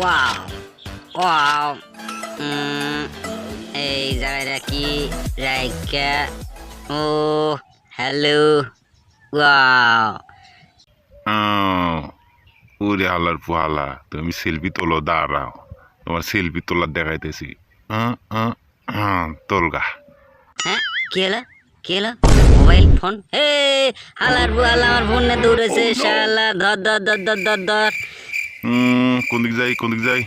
Wow wow এই জায়গাটা কি রাইকা ও হ্যালো ওয়াও ওরে হালার পোহালা তুমি সেলফি তোলো দাঁড়াও। তোমার সেলফি তোলার দেখাইতেছি। তোলগা। হ্যাঁ কি হলো? কি হলো? মোবাইল ফোন হে হালার বুয়ালা আমার ফোন না দৌড়েছে শালা। ধর ধর ধর ধর ধর ধর। উম, কোন দিক যাই কোন দিক যাই?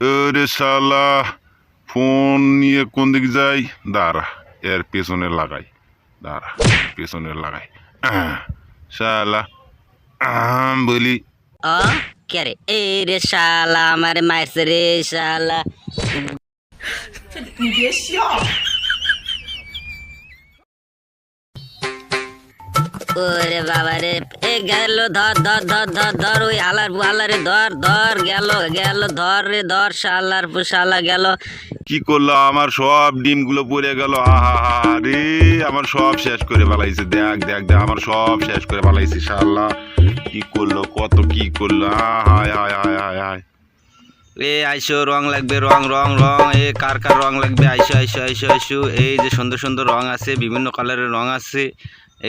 ওরে শালা ফোন নিয়ে কোন দিক যাই? দাঁড়া এর পেছনে লাগাই। দাঁড়া পেছনে লাগাই। আহ, শালা আহ, বলি। রে? এ রে শালা আমার মারছে রে শালা। ওরে বাবা রে এ গেল ধর ধর ধর ধর ধর ওই আলার আলারে ধর ধর গেল গেল ধর রে ধর শালার শালা গেল। কি করল? আমার সব ডিমগুলো পড়ে গেল আহা রে আমার সব শেষ করে ফেলাইছে দেখ দেখ দেখ আমার সব শেষ করে ফেলাইছে শাল্লাহ কি করল? কত কি করল? হায় হায় হায় হায় হায়। এ আইসো রং লাগবে রং রং রং এ কার কার রং লাগবে? আইসো আইসো আইসো আইসো এই যে সুন্দর সুন্দর রং আছে বিভিন্ন কালারের রং আছে।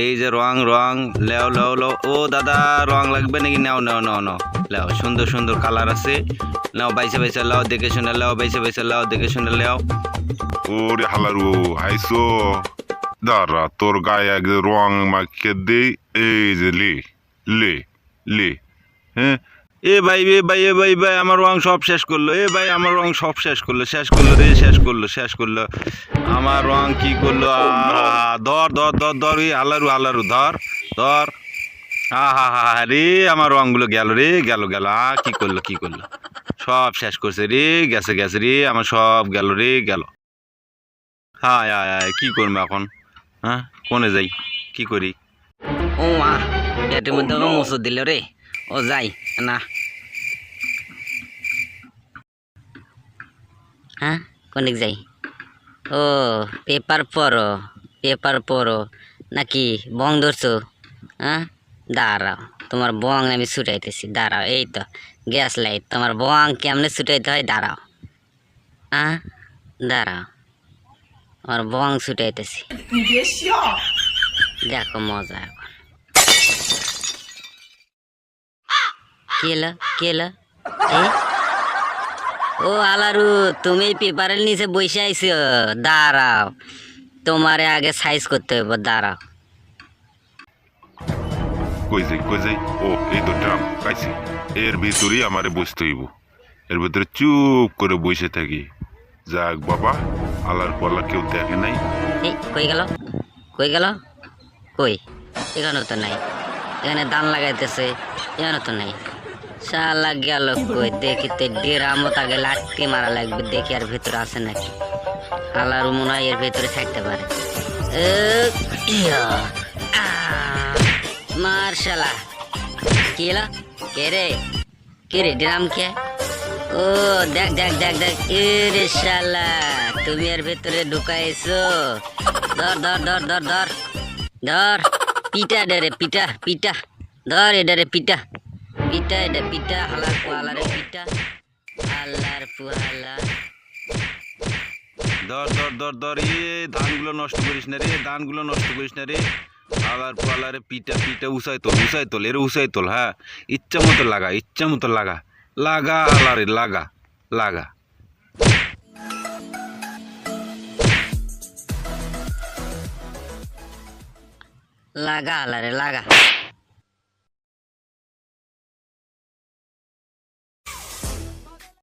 এই যে রং রং, লেও লেও লো ও দাদা, রং লাগবে নাকি? নাও নাও নাও নাও। লেও, সুন্দর সুন্দর কালার আছে। নাও বাইসে বাইসে, লাও, দেখে শুনে লাও, বাইসে বাইসে, লাও, দেখে শুনে লাও। ওরে হালারু আইসো দাঁড়া, তোর গায়ে এক রং মাখিয়ে দেই। এই যে লে লে লে। হ্যাঁ? এ ভাই এ ভাই এ ভাই ভাই, আমার রং সব শেষ করল। এ ভাই, আমার রং সব শেষ করল শেষ করল রে, শেষ করল শেষ করল। আমার রং কি করল? ধর ধর ধর ধর, এই আলারু আলারু, ধর ধর। হা হা হা, রে, আমার রংগুলো গেল রে, গেল গেল। আ, কি করল কি করল? সব শেষ করছে রে, গেছে গেছে রে, আমার সব গেল রে, গেল। হায় হায় হায়, কি করব এখন? হ্যাঁ কোনে যাই? কি করি? ও মা এটির মধ্যে মুসুর দিল রে। ও যাই না। হ্যাঁ কোন দিক যাই? ও পেপার পড়ো পেপার পড়ো। নাকি বং ধরছো? হ্যাঁ দাঁড়াও তোমার বং আমি ছুটাইতেছি দাঁড়াও এই তো গ্যাস লাইট তোমার বং কেমনে ছুটাইতে হয় দাঁড়াও। হ্যাঁ দাঁড়াও আমার বং ছুটাইতেছি। দেখো মজা এখন। কেলা কেলা? ও আলারু তুমি পেপারের নিচে বসে আইছো। দাঁড়াও তোমারে আগে সাইজ করতে হবে দাঁড়াও। কই যাই কই যাই? ও এই তো ড্রাম পাইছি। এর ভিতরেই আমারে বসতে হইব। এর ভিতরে চুপ করে বসে থাকি। যাক বাবা আলার পাল্লা কেউ দেখে নাই। এই কই গেল? কই গেল? কই? এখানে তো নাই। এখানে দান লাগাইতেছে এখানে তো নাই। শালা গেল কই? দেখি তো ডেরামত আগে লাঠি মারা লাগবে দেখি আর ভেতরে আছে নাকি। আলার মনে হয় এর ভেতরে থাকতে পারে। এ, ইয়া, আহ, মার শালা। কি রে? কে রে ড্রাম কে? ও দেখ দেখ দেখ দেখ। এ রে শালা তুমি এর ভেতরে ঢুকাইছো। ধর ধর ধর ধর ধর। ধর। পিটা ডেরে পিটা পিটা। ধর এডারে পিটা। পিটা এটা পিটা হালার পোহালারে পিটা হালার পোহালা ধর ধর ধর ধর এ ধানগুলো নষ্ট করিস না রে ধানগুলো নষ্ট করিস না রে। আলার পালারে পিটা পিটা উসাই তোল উসাই তোল এর উসাই তোল হ্যাঁ। ইচ্ছা মতো লাগা ইচ্ছা মতো লাগা। লাগা আলারে লাগা লাগা। লাগা হালারে লাগা।